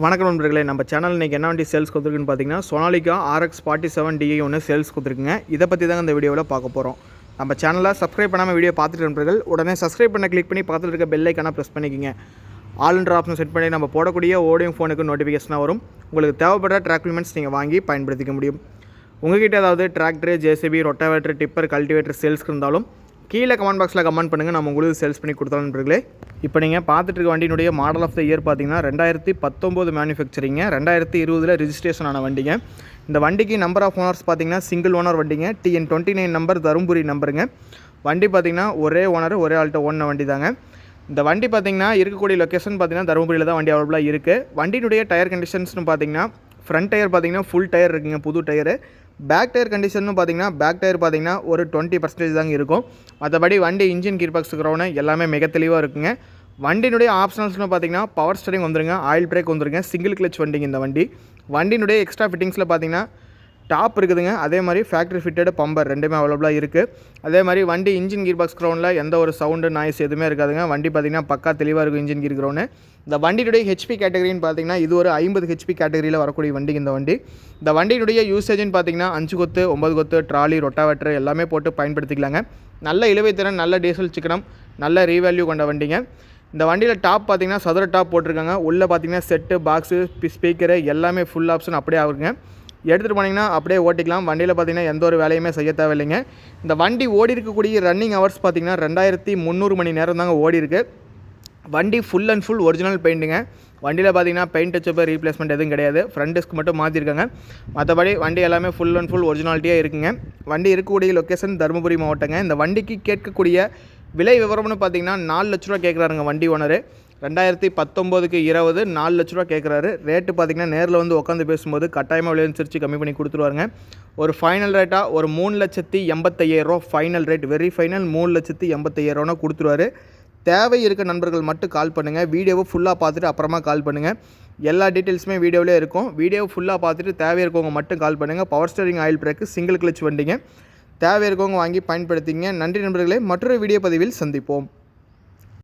வணக்கம் நண்பர்களே நம்ம சேனல் இன்றைக்கி என்ன வண்டி சேல்ஸ் கொடுத்துருக்குன்னு பார்த்தீங்கன்னா Sonalika RX forty seven DI ஒன்று சேல்ஸ் கொடுத்துருக்குங்க. இதை பற்றி தாங்க இந்த வீடியோவில் பார்க்க போகிறோம் நம்ம சேனலை சப்ஸ்கிரைப் பண்ணாமல் வீடியோ பார்த்துட்டு நண்பர்கள் உடனே சப்ஸ்கிரைப் பண்ண கிளிக் பண்ணி பார்த்துட்டு இருக்க பெல் ஐக்கான ப்ரெஸ் பண்ணிக்கோங்க. ஆல்ன்ற ஆப்ஷன் செட் பண்ணி நம்ம போடக்கூடிய ஓடியும் ஃபோனுக்கு நோட்டிஃபிகேஷனாக வரும். உங்களுக்கு தேவைப்படுற ட்ராக்மெண்ட்ஸ் நீங்கள் வாங்கி பயன்படுத்திக்க முடியும். உங்ககிட்ட ஏதாவது tractor JCB rotavator tipper cultivator சேல்ஸ்க்கு இருந்தாலும் கீழே கமெண்ட் பாக்ஸில் கமெண்ட் பண்ணுங்கள் நம்ம உங்களுக்கு சேல்ஸ் பண்ணி கொடுத்தோம் நண்பர்களே. இப்போ நீங்கள் பார்த்துட்டு இருக்க வண்டியினுடைய மாடல் ஆஃப் த இயர் பார்த்தீங்கன்னா ரெண்டாயிரத்தி பத்தொம்போது மேனுஃபேக்சரிங்க ரெண்டாயிரத்தி இருபதில் ரிஜிஸ்ட்ரேஷன் ஆன வண்டிங்க. இந்த வண்டிக்கு நம்பர் ஆஃப் ஓனர்ஸ் பார்த்தீங்கன்னா சிங்கிள் ஓனர் வண்டிங்க TN twenty nine number Dharmapuri நம்பருங்க வண்டி பார்த்தீங்கன்னா ஒரே ஓனர் ஒரே ஆள்கிட்ட ஓடின வண்டி தாங்க இந்த வண்டி பார்த்தீங்கன்னா இருக்கக்கூடிய லொக்கேஷன் பார்த்தீங்கன்னா தருமபுரியில் தான் வண்டி அவைலபிளாக இருக்குது வண்டியினுடைய டயர் கண்டிஷன்ஸ்னு பார்த்தீங்கன்னா ஃப்ரண்ட் டயர் பார்த்தீங்கன்னா ஃபுல் டயர் இருக்குங்க புது டயரு பேக் டயர் கண்டிஷன் பார்த்தீங்கன்னா பேக் டயர் பார்த்தீங்கன்னா ஒரு டுவெண்ட்டி பர்சன்டேஜ் தாங்க இருக்கும். மற்றபடி வண்டி இன்ஜின் கீர் பாக்ஸ் இருக்கிறவன எல்லாமே மிக தெளிவாக இருக்குங்க. வண்டியினுடைய ஆப்ஷனல்ஸ்னு பார்த்தீங்கன்னா பவர் ஸ்டரிங் வந்துருங்க ஆயில் பிரேக் வந்துருங்க சிங்கிள் கிளச் வண்டிங்க இந்த வண்டி. வண்டியினுடைய எக்ஸ்ட்ரா ஃபிட்டிங்ஸில் பார்த்தீங்கன்னா டாப் இருக்குதுங்க. அதே மாதிரி ஃபேக்ட்ரி ஃபிட்டடு பம்பர் ரெண்டுமே அவைலபிளாக இருக்குது அதே மாதிரி வண்டி இன்ஜின் கீர் பாக்ஸ் க்ரௌண்டில் எந்த ஒரு சவுண்டு நாய்ஸ் எதுவுமே இருக்காதுங்க. வண்டி பார்த்தீங்கன்னா பக்கா தெளிவாக இருக்கும் இன்ஜின் கீர் க்ரௌண்டு இந்த வண்டியுடைய ஹெச்பி கேட்டகரின்னு பார்த்தீங்கன்னா இது ஒரு ஐம்பது ஹெச்பி கேட்டகரியில் வரக்கூடிய வண்டி இந்த வண்டி. இந்த வண்டியினுடைய யூசேஜ்னு பார்த்தீங்கன்னா அஞ்சு கொத்து ஒம்பது கொத்து ட்ராலி ரொட்டாவேட்டர் எல்லாமே போட்டு பயன்படுத்திக்கலாங்க. நல்ல இழுவைத்திறன் நல்ல டீசல் சிக்கனம் நல்ல ரீவேல்யூ கொண்ட வண்டிங்க. இந்த வண்டியில் டாப் பார்த்தீங்கன்னா சதுர டாப் போட்டிருக்காங்க. உள்ளே பார்த்தீங்கன்னா செட்டு பாக்ஸு ஸ்பீக்கரு எல்லாமே ஃபுல் ஆப்ஷன் அப்படியே ஆகுங்க. எடுத்துகிட்டு போனீங்கன்னா அப்படியே ஓட்டிக்கலாம். வண்டியில் பார்த்தீங்கன்னா எந்த ஒரு வேலையுமே செய்ய தேவையில்லைங்க. இந்த வண்டி ஓடி இருக்கக்கூடிய ரன்னிங் ஹவர்ஸ் பார்த்தீங்கன்னா ரெண்டாயிரத்தி முந்நூறு மணி நேரம் தாங்க ஓடி இருக்கு. வண்டி ஃபுல் அண்ட் ஃபுல் ஒரிஜினல் பெயிண்ட்டுங்க வண்டியில் பார்த்தீங்கன்னா பெயிண்ட் டச்சப்பு ரீப்ளேஸ்மெண்ட் எதுவும் கிடையாது. ஃப்ரண்ட் டிஸ்க் மட்டும் மாற்றிருக்காங்க மற்றபடி வண்டி எல்லாமே ஃபுல் அண்ட் ஃபுல் ஒரிஜினாலிட்டியாக இருக்குங்க. வண்டி இருக்கக்கூடிய லொக்கேஷன் தருமபுரி மாவட்டங்க. இந்த வண்டிக்கு கேட்கக்கூடிய விலை விவரம்னு பார்த்தீங்கன்னா நாலு லட்ச ரூபா கேட்குறாருங்க வண்டி ஓனர் ரெண்டாயிரத்தி பத்தொம்போதுக்கு இருபது நாலு லட்ச ரூபா கேட்குறாரு ரேட்டு பார்த்தீங்கன்னா நேரில் வந்து உட்காந்து பேசும்போது கட்டாயமாக விளையாடுச்சு கம்மி பண்ணி கொடுத்துருவாருங்க. ஒரு ஃபைனல் ரேட்டாக ஒரு மூணு லட்சத்தி எண்பத்தையாயிரரூவா ஃபைனல் ரேட் வெரி ஃபைனல் மூணு லட்சத்தி எண்பத்தையாயிரரூவா கொடுத்துருவாரு. தேவை இருக்க நண்பர்கள் மட்டும் கால் பண்ணுங்கள் வீடியோவை ஃபுல்லாக பார்த்துட்டு அப்புறமா கால் பண்ணுங்கள் எல்லா டீட்டெயில்ஸுமே வீடியோவிலே இருக்கும். வீடியோ ஃபுல்லாக பார்த்துட்டு தேவை இருக்கவங்க மட்டும் கால் பண்ணுங்கள் power steering oil brake single clutch வண்டிங்க. தேவை இருக்கவங்க வாங்கி பயன்படுத்திங்க. நன்றி நண்பர்களே. மற்றொரு வீடியோ பதிவில் சந்திப்போம்.